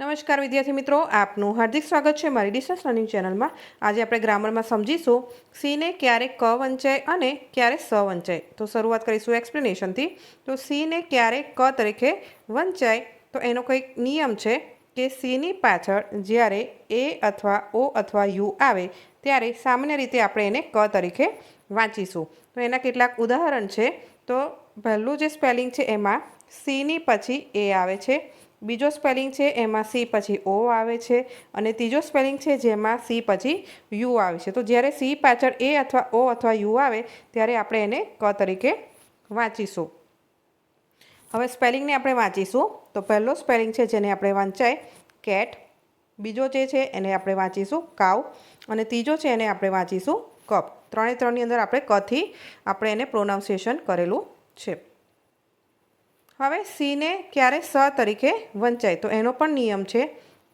નમસ્કાર વિદ્યાર્થી મિત્રો, આપનું હાર્દિક સ્વાગત છે મારી ડિસ્ટન્સ લર્નિંગ ચેનલમાં. આજે આપણે ગ્રામરમાં સમજીશું સીને ક્યારે ક વંચાય અને ક્યારે સ વંચાય. તો શરૂઆત કરીશું એક્સપ્લેનેશનથી. તો સીને ક્યારે ક તરીકે વંચાય, તો એનો કંઈક નિયમ છે કે સીની પાછળ જ્યારે એ અથવા ઓ અથવા યુ આવે, ત્યારે સામાન્ય રીતે આપણે એને ક તરીકે વાંચીશું. તો એના કેટલાક ઉદાહરણ છે. તો પહેલું જે સ્પેલિંગ છે એમાં સીની પછી એ આવે છે. બીજો સ્પેલિંગ છે, એમાં સી પછી ઓ આવે છે અને ત્રીજો સ્પેલિંગ છે, જેમાં સી પછી યુ આવે છે. તો જ્યારે સી પાછળ એ અથવા ઓ અથવા યુ આવે, ત્યારે આપણે એને ક તરીકે વાંચીશું. હવે સ્પેલિંગને આપણે વાંચીશું. તો પહેલો સ્પેલિંગ છે, જેને આપણે વાંચાય, કેટ. બીજો જે છે, એને આપણે વાંચીશું કાવ અને ત્રીજો છે, એને આપણે વાંચીશું, કપ. ત્રણે ત્રણની અંદર આપણે કથી આપણે એને પ્રોનાઉન્સિએશન કરેલું છે. હવે સીને ક્યારે સ તરીકે વંચાય? તો એનો પણ નિયમ છે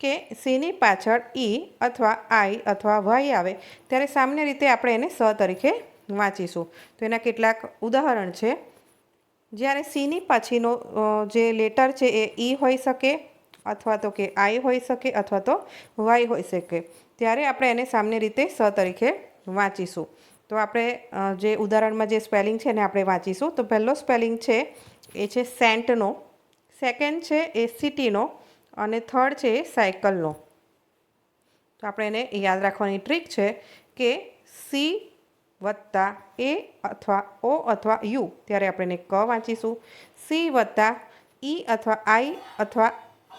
કે સીની પાછળ ઈ અથવા આઈ અથવા વાય આવે, ત્યારે સામાન્ય રીતે આપણે એને સ તરીકે વાંચીશું. તો એના કેટલાક ઉદાહરણ છે. જ્યારે સીની પછીનો જે લેટર છે એ ઈ હોઈ શકે અથવા તો કે આઈ હોઈ શકે અથવા તો વાય હોઈ શકે, ત્યારે આપણે એને સામાન્ય રીતે સ તરીકે વાંચીશું. તો આપણે જે ઉદાહરણમાં જે સ્પેલિંગ છે એને આપણે વાંચીશું. તો પહેલો સ્પેલિંગ છે, એ છે સેન્ટનો. સેકન્ડ છે, એ સિટીનો. અને થર્ડ છે, એ સાયકલનો. તો આપણે એને યાદ રાખવાની ટ્રીક છે કે સી વત્તા એ અથવા ઓ અથવા યુ. ત્યારે આપણે એને ક વાંચીશું. સી વત્તા ઈ અથવા આઈ અથવા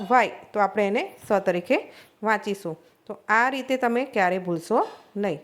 વાય. તો આપણે એને સ તરીકે વાંચીશું. તો આ રીતે તમે ક્યારે ભૂલશો નહીં.